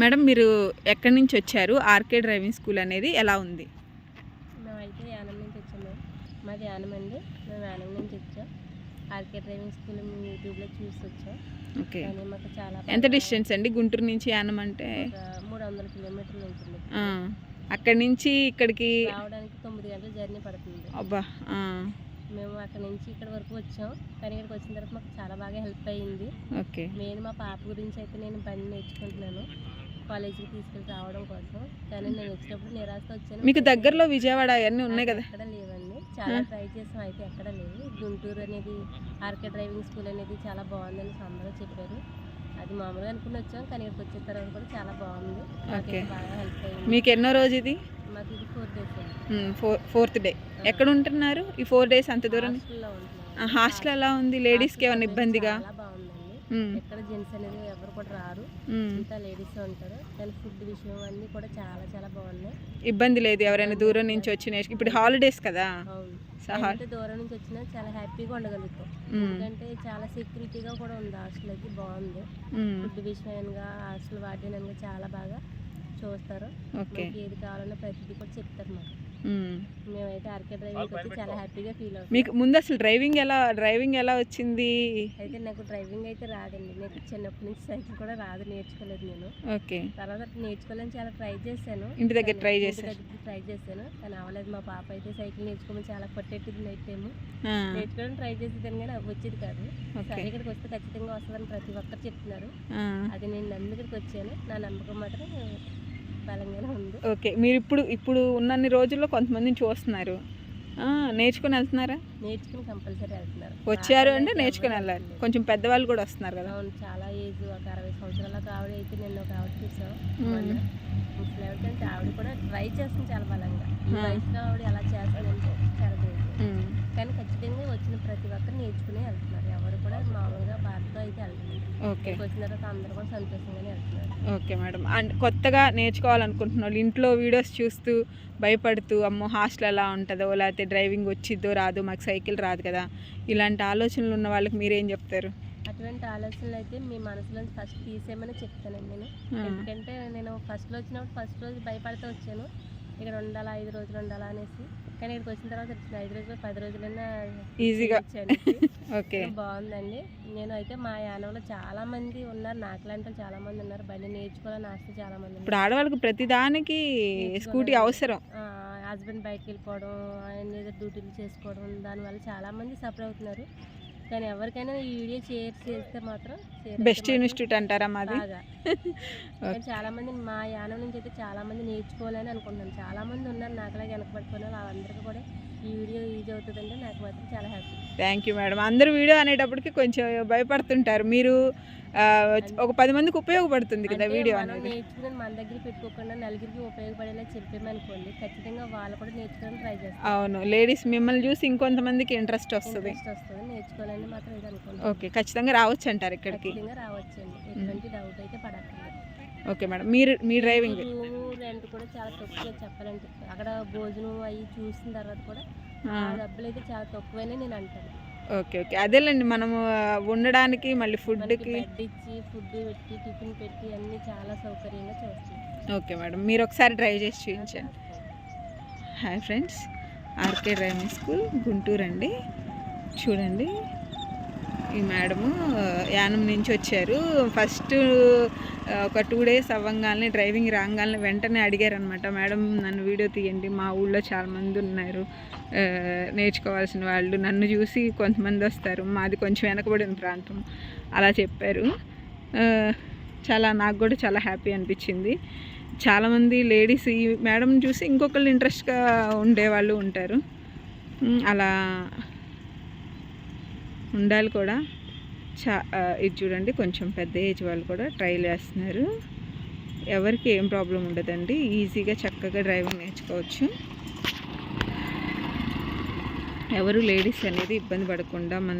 Madam మీరు ఎక్కడి నుంచి వచ్చారు? ఆర్కే డ్రైవింగ్ స్కూల్ అనేది ఎలా ఉంది? మేమైతే యానం నుంచి వచ్చాము మాది యానం అండి. మేము యానం నుంచి వచ్చాం. ఆర్కే డ్రైవింగ్ స్కూల్ మేము యూట్యూబ్లో చూసి వచ్చాం. ఓకే. మాకు చాలా ఎంత డిస్టెన్స్ అండి? గుంటూరు నుంచి యానం అంటే? మూడు వందల కిలోమీటర్లు ఉంటుంది. అక్కడి నుంచి ఇక్కడికి రావడానికి తొమ్మిది గంటల జర్నీ పడుతుంది. అబ్బా మేము అక్కడ నుంచి ఇక్కడ వరకు వచ్చాం. కానీ ఇక్కడికి వచ్చిన తర్వాత మాకు చాలా బాగా హెల్ప్ అయ్యింది ఓకే. మెయిన్ మా పాప గురించి అయితే నేను బండి నేర్చుకుంటున్నాను. కాలేజీకి తీసుకెళ్ళి రావడం కోసం. కానీ నేను వచ్చినప్పుడు నిరాశతో వచ్చాను. మీకు దగ్గరలో విజయవాడ అవన్నీ ఉన్నాయి కదా? ఎక్కడ లేవండి. చాలా ట్రై చేసాం అయితే ఎక్కడ లేవు. గుంటూరు అనేది ఆర్కే డ్రైవింగ్ స్కూల్ అనేది చాలా బాగుందని అందరూ చెప్పారు. అది మామూలుగా అనుకుని వచ్చాం కానీ ఇక్కడికి వచ్చిన తర్వాత కూడా చాలా బాగుంది. ఓకే. బాగా హెల్ప్ మీకు ఎన్నో రోజు ఇది? మాకు ఇది four days four fourth day ఎక్కడ ఉంటున్నారు? ఈ ఫోర్ డేస్ అంత దూరం? హాస్టల్ ఎలా ఉంది? లేడీస్కి ఏమైనా ఇబ్బందిగా? ఎక్కడ జెంట్స్ అనేది ఎవరు కూడా రారు. అంతా లేడీస్ ఉంటారు. కానీ ఫుడ్ విషయం అన్నీ కూడా చాలా చాలా బాగున్నాయి. ఇబ్బంది లేదు ఎవరైనా దూరం నుంచి వచ్చి నేర్చు ఇప్పుడు హాలిడేస్ కదా. దూరం నుంచి వచ్చినా చాలా హ్యాపీగా ఉండగలుగుతాం. ఎందుకంటే చాలా సెక్యూరిటీగా కూడా ఉంది. హాస్టల్ అయితే బాగుంది. ఫుడ్ విషయంగా హాస్టల్ వార్డెన్ చాలా బాగా చూస్తారు. ఏది కావాలన్నా ప్రతిదీ కూడా చెప్తారు మాకు. మేమైతే ఆర్కే డ్రైవింగ్ వచ్చి చాలా హ్యాపీగా ఫీల్ అవుతాం. మీకు ముందు అసలు డ్రైవింగ్ ఎలా డ్రైవింగ్ ఎలా వచ్చింది? అయితే నాకు డ్రైవింగ్ అయితే రాదండి. నాకు చిన్నప్పటి నుంచి సైకిల్ కూడా రాదు నేర్చుకోలేదు నేను. ఓకే. తర్వాత నేర్చుకోవాలని చాలా ట్రై చేశాను. ఇంటి దగ్గర ట్రై దగ్గర ట్రై చేశాను. కానీ అవ్వలేదు. మా పాప అయితే సైకిల్ నేర్చుకోమని చాలా కొట్టేటిది నైట్ టైం ఆ, నేర్చుకోవడం ట్రై చేసేదాన్ని కానీ అవి వచ్చేది కాదు సరే ఇక్కడికి వస్తే ఖచ్చితంగా వస్తుందని ప్రతి ఒక్కరు చెప్తున్నారు. అది నేను నమ్మి ఇక్కడికి వచ్చాను. నా నమ్మకం మాత్రం బలంగానే ఉంది. ఓకే మీరు ఇప్పుడు ఇప్పుడు ఉన్నన్ని రోజుల్లో కొంతమందిని చూస్తున్నారు. నేర్చుకుని వెళ్తున్నారా? నేర్చుకుని కంపల్సరీ వెళ్తున్నారు. వచ్చారు అంటే నేర్చుకుని వెళ్ళాలి. కొంచెం పెద్దవాళ్ళు కూడా వస్తున్నారు కదా. అవును చాలా ఏజ్ ఒక అరవై సంవత్సరాల ఆవిడ అయితే నేను ఒక ఆవిడ చూసాం. మ్మ్. మొన్న ముసలి ఆవిడ కూడా ట్రై చేస్తుంది చాలా బలంగా. వయసులో ఆవిడ ఎలా చేస్తుందంటే చాలా గ్రేట్ ఉమ్, కానీ ఖచ్చితంగా వచ్చిన ప్రతి ఒక్కరు నేర్చుకునే వెళ్తున్నారు ఎవరు కూడా మామూలుగా బాధతో అయితే వెళ్తున్నారు ఓకే ఇక్కడికి వచ్చిన తర్వాత అందరూ కూడా సంతోషంగానే వెళ్తున్నారు. Okay madam. అండ్ కొత్తగా నేర్చుకోవాలనుకుంటున్న వాళ్ళు ఇంట్లో వీడియోస్ చూస్తూ భయపడుతూ అమ్మో హాస్టల్ ఎలా ఉంటుందో లేకపోతే డ్రైవింగ్ వచ్చిద్దో రాదు మాకు సైకిల్ రాదు కదా. ఇలాంటి ఆలోచనలు ఉన్న వాళ్ళకి మీరేం చెప్తారు? అటువంటి ఆలోచనలు అయితే మీ మనసులో ఫస్ట్ తీసేయమని చెప్తానండి నేను. ఎందుకంటే నేను ఫస్ట్లో వచ్చినప్పుడు ఫస్ట్ రోజు భయపడుతూ వచ్చాను. ఇక్కడ ఉండాలా ఐదు రోజులు ఉండాలా అనేసి. కానీ ఇక్కడికి వచ్చిన తర్వాత ఐదు రోజులు పది రోజులైనా ఈజీగా వచ్చాను ఓకే బాగుందండి. నేను అయితే మా యానంలో చాలా మంది ఉన్నారు. నాకులాంటి వాళ్ళు చాలా మంది ఉన్నారు. బండి నేర్చుకోవాలని ఆస్తి చాలా మంది ఇప్పుడు ఆడవాళ్ళకి ప్రతిదానికి స్కూటీ అవసరం. హస్బెండ్ బయటకు వెళ్ళిపోవడం ఆయన ఏదో డ్యూటీలు చేసుకోవడం దానివల్ల చాలా మంది సఫర్ అవుతున్నారు. కానీ ఎవరికైనా ఈ వీడియో షేర్ చేస్తే మాత్రం బెస్ట్ ఇన్స్టిట్యూట్ అంటారా మాది? చాలా మంది మా యానం నుంచి అయితే చాలా మంది నేర్చుకోవాలని అనుకుంటున్నాను. చాలా మంది ఉన్నారు నాకులాగా వెనకబడిపోయిన వాళ్ళు. వాళ్ళందరికీ కూడా ఈ వీడియో యూజ్ అవుతుందంటే నాకు మాత్రం చాలా హ్యాపీ. థ్యాంక్ యూ మేడం అందరూ వీడియో అనేటప్పటికి కొంచెం భయపడుతుంటారు. మీరు ఒక పది మందికి ఉపయోగపడుతుంది కదా వీడియో అనేది. నేర్చుకుని మన దగ్గర పెట్టుకోకుండా నలుగురికి ఉపయోగపడేలా చెప్పామనుకోండి ఖచ్చితంగా వాళ్ళు కూడా నేర్చుకోవడానికి ట్రై చేస్తారు. అవును. లేడీస్ మిమ్మల్ని చూసి ఇంకొంతమందికి ఇంట్రెస్ట్ వస్తుంది. ఇంట్రెస్ట్ వస్తుంది. నేర్చుకోవాలని మాత్రం ఇది అనుకుంటున్నాను. ఓకే ఖచ్చితంగా రావచ్చు అంటారు ఇక్కడికి. ఖచ్చితంగా రావచ్చండి. ఎటువంటి డౌట్ అయితే పడక్కర్లేదు. ఓకే మేడం మీరు మీ డ్రైవింగ్ రూము రెంట్ కూడా చాలా తక్కువ చెప్పాలంటే అక్కడ భోజనం అవి చూసిన తర్వాత కూడా ఆ డబ్బులు అయితే చాలా తక్కువనే నేను అంటాను. Okay okay. అదేలేండి మనము ఉండడానికి మళ్ళీ మనకి ఫుడ్కి బెడ్ ఇచ్చి ఫుడ్ పెట్టి టిఫిన్ పెట్టి అన్ని చాలా సౌకర్యంగా చూస్తాం ఓకే మేడం మీరు ఒకసారి డ్రైవ్ చేసి చూపించండి. Hi friends. RK driving school Guntur అండి చూడండి. ఈ మేడము యానం నుంచి వచ్చారు. ఫస్ట్ ఒక టూ డేస్ అవ్వంగానే డ్రైవింగ్ రాగానే వెంటనే అడిగారనమాట మేడం నన్ను వీడియో తీయండి మా ఊళ్ళో చాలామంది ఉన్నారు. నేర్చుకోవాల్సిన వాళ్ళు. నన్ను చూసి కొంతమంది వస్తారు. మాది కొంచెం వెనకబడిన ప్రాంతం. అలా చెప్పారు. చాలా నాకు కూడా చాలా హ్యాపీ అనిపించింది. చాలామంది లేడీస్ ఈ మేడం చూసి ఇంకొకళ్ళు ఇంట్రెస్ట్గా ఉండేవాళ్ళు ఉంటారు. అలా ఉండాలి కూడా. చా ఇది చూడండి కొంచెం పెద్ద ఏజ్ వాళ్ళు కూడా ట్రైల్ చేస్తున్నారు ఎవరికి ఏం ప్రాబ్లం ఉండదండి. ఈజీగా చక్కగా డ్రైవింగ్ నేర్చుకోవచ్చు. ఎవరు లేడీస్ అనేది ఇబ్బంది పడకుండా మన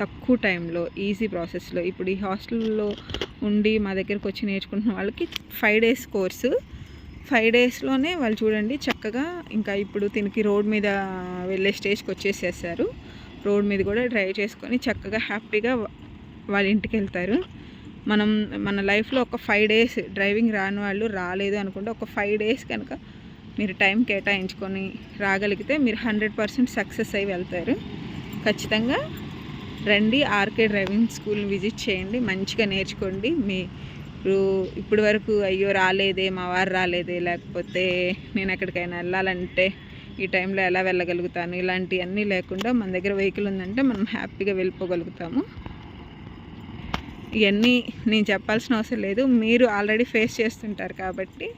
తక్కువ టైంలో ఈజీ ప్రాసెస్లో ఇప్పుడు ఈ హాస్టల్లో ఉండి మా దగ్గరకు వచ్చి నేర్చుకుంటున్న వాళ్ళకి ఫైవ్ డేస్ కోర్సు. ఫైవ్ డేస్లోనే వాళ్ళు చూడండి చక్కగా ఇంకా ఇప్పుడు దీనికి రోడ్ మీద వెళ్ళే స్టేజ్కి వచ్చేసేసారు. రోడ్ మీద కూడా డ్రైవ్ చేసుకొని చక్కగా హ్యాపీగా వాళ్ళ ఇంటికి వెళ్తారు. మనం మన లైఫ్లో ఒక ఫైవ్ డేస్ డ్రైవింగ్ రాని వాళ్ళు రాలేదు అనుకుంటే ఒక ఫైవ్ డేస్ కనుక మీరు టైం కేటాయించుకొని రాగలిగితే మీరు హండ్రెడ్ పర్సెంట్ సక్సెస్ అయి వెళ్తారు. ఖచ్చితంగా రండి ఆర్కే డ్రైవింగ్ స్కూల్ విజిట్ చేయండి మంచిగా నేర్చుకోండి. మీరు ఇప్పటి వరకు అయ్యో రాలేదే మా వారు రాలేదే లేకపోతే నేను ఎక్కడికైనా వెళ్ళాలంటే ఈ టైంలో ఎలా వెళ్ళగలుగుతాను? ఇలాంటివన్నీ లేకుండా మన దగ్గర వెహికల్ ఉందంటే మనం హ్యాపీగా వెళ్ళిపోగలుగుతాము. ఇవన్నీ నేను చెప్పాల్సిన అవసరం లేదు. మీరు ఆల్రెడీ ఫేస్ చేస్తుంటారు కాబట్టి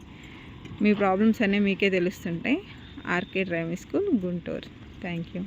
మీ ప్రాబ్లమ్స్ అన్నీ మీకే తెలుస్తుంటాయి. RK driving school Guntur. Thank you.